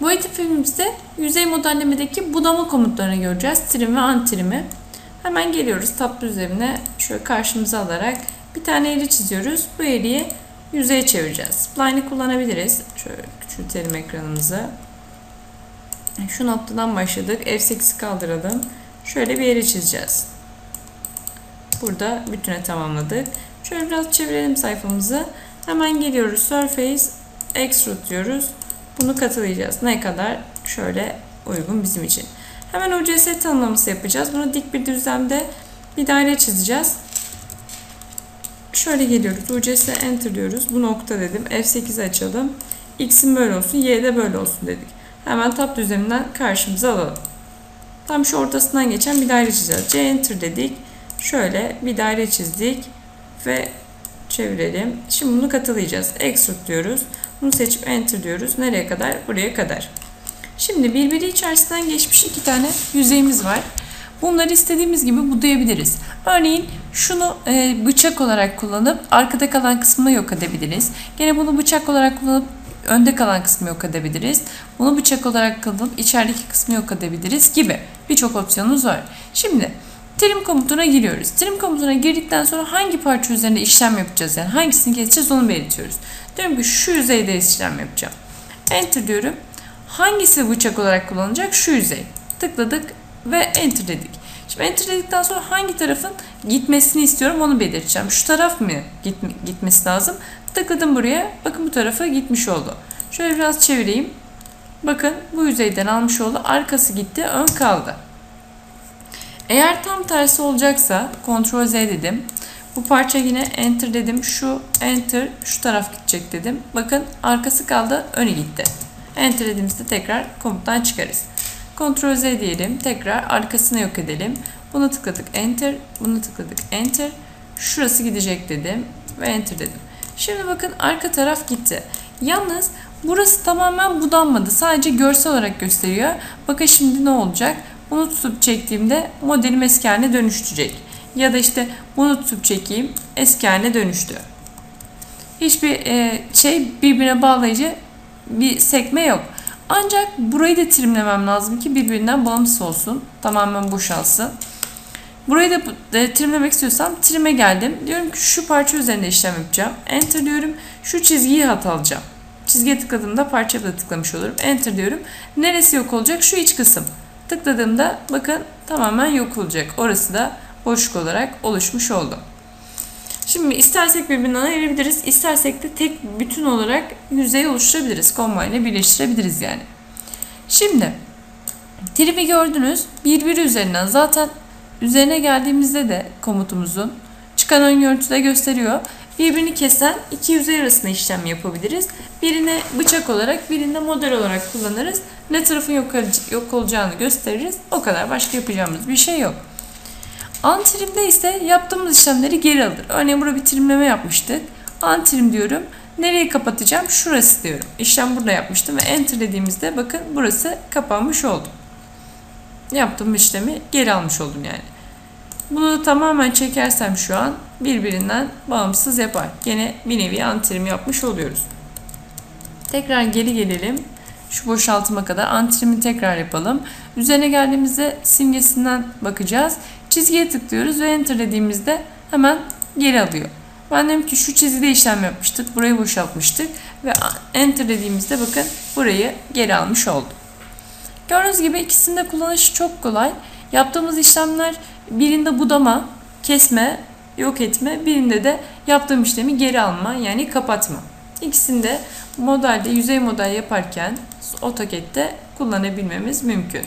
Bu eğitim filmimizde yüzey modellemedeki budama komutlarını göreceğiz. Trim ve antrimi. Hemen geliyoruz tablo üzerine şöyle karşımıza alarak bir tane eğri çiziyoruz. Bu eğriyi yüzeye çevireceğiz. Spline'i kullanabiliriz. Şöyle küçültelim ekranımızı. Şu noktadan başladık. F8'i kaldıralım. Şöyle bir eğri çizeceğiz. Burada bütüne tamamladık. Şöyle biraz çevirelim sayfamızı. Hemen geliyoruz. Surface Extrude diyoruz. Bunu katılayacağız. Ne kadar? Şöyle uygun bizim için. Hemen UCS tanımlaması yapacağız. Bunu dik bir düzlemde bir daire çizeceğiz. Şöyle geliyoruz. UCS Enter diyoruz. Bu nokta dedim. F8 açalım. X'in böyle olsun. Y de böyle olsun dedik. Hemen tab düzleminden karşımıza alalım. Tam şu ortasından geçen bir daire çizeceğiz. C Enter dedik. Şöyle bir daire çizdik. Ve çevirelim. Şimdi bunu katılayacağız. Extrude diyoruz. Bunu seçip Enter diyoruz. Nereye kadar? Buraya kadar. Şimdi birbiri içerisinden geçmiş iki tane yüzeyimiz var. Bunları istediğimiz gibi budayabiliriz. Örneğin şunu e, bıçak olarak kullanıp arkada kalan kısmını yok edebiliriz. Gene bunu bıçak olarak kullanıp önde kalan kısmı yok edebiliriz. Bunu bıçak olarak kullanıp içerideki kısmı yok edebiliriz gibi birçok opsiyonumuz var. Şimdi trim komutuna giriyoruz. Trim komutuna girdikten sonra hangi parça üzerinde işlem yapacağız yani hangisini keseceğiz onu belirtiyoruz. Diyorum ki şu yüzeyde işlem yapacağım. Enter diyorum. Hangisi bıçak olarak kullanılacak? Şu yüzey. Tıkladık ve enter dedik. Şimdi enter dedikten sonra hangi tarafın gitmesini istiyorum onu belirteceğim. Şu taraf mı gitme, gitmesi lazım? Tıkladım buraya. Bakın bu tarafa gitmiş oldu. Şöyle biraz çevireyim. Bakın bu yüzeyden almış oldu. Arkası gitti, ön kaldı. Eğer tam tersi olacaksa Ctrl Z dedim. Bu parça yine enter dedim. Şu enter şu taraf gidecek dedim. Bakın arkası kaldı, önü gitti. Enter dediğimizde tekrar komuttan çıkarız. Ctrl Z diyelim. Tekrar arkasını yok edelim. Bunu tıkladık Enter. Bunu tıkladık Enter. Şurası gidecek dedim. Ve Enter dedim. Şimdi bakın arka taraf gitti. Yalnız burası tamamen budanmadı. Sadece görsel olarak gösteriyor. Bakın şimdi ne olacak? Bunu tutup çektiğimde modelim eski haline dönüştürecek. Ya da işte bunu tutup çekeyim eski haline dönüştü. Hiçbir e, şey birbirine bağlayıcı bir sekme yok. Ancak burayı da trimlemem lazım ki birbirinden bağımsız olsun. Tamamen boşalsın. Burayı da e, trimlemek istiyorsam trime geldim. Diyorum ki şu parça üzerinde işlem yapacağım. Enter diyorum. Şu çizgiyi hat alacağım. Çizgiye tıkladığımda parçaya da tıklamış olurum. Enter diyorum. Neresi yok olacak? Şu iç kısım. Tıkladığımda bakın tamamen yok olacak. Orası da boşluk olarak oluşmuş oldu. Şimdi istersek birbirinden ayırabiliriz. istersek de tek bütün olarak yüzey oluşturabiliriz. Combo ile birleştirebiliriz yani. Şimdi trimi gördünüz. Birbiri üzerinden zaten üzerine geldiğimizde de komutumuzun çıkan ön görüntüde gösteriyor. Birbirini kesen iki yüzey arasında işlem yapabiliriz. Birini bıçak olarak, birini model olarak kullanırız. Ne tarafın yok, yok olacağını gösteririz. O kadar. Başka yapacağımız bir şey yok. Antrimde ise yaptığımız işlemleri geri alır. Örneğin burada bir trimleme yapmıştık. Antrim diyorum. Nereyi kapatacağım? Şurası diyorum. İşlem burada yapmıştım ve enter dediğimizde bakın burası kapanmış oldu. Yaptığım işlemi geri almış oldum yani. Bunu tamamen çekersem şu an birbirinden bağımsız yapar. Yine bir nevi antrim yapmış oluyoruz. Tekrar geri gelelim. Şu boşaltıma kadar antrimi tekrar yapalım. Üzerine geldiğimizde simgesinden bakacağız. Çizgiye tıklıyoruz ve enter dediğimizde hemen geri alıyor. Ben dedim ki şu çizgide işlem yapmıştık. Burayı boşaltmıştık. Ve enter dediğimizde bakın burayı geri almış oldu. Gördüğünüz gibi ikisinde kullanışı çok kolay. Yaptığımız işlemler birinde budama, kesme, yok etme, birinde de yaptığım işlemi geri alma yani kapatma. İkisinde modelde yüzey model yaparken AutoCAD'de kullanabilmemiz mümkün.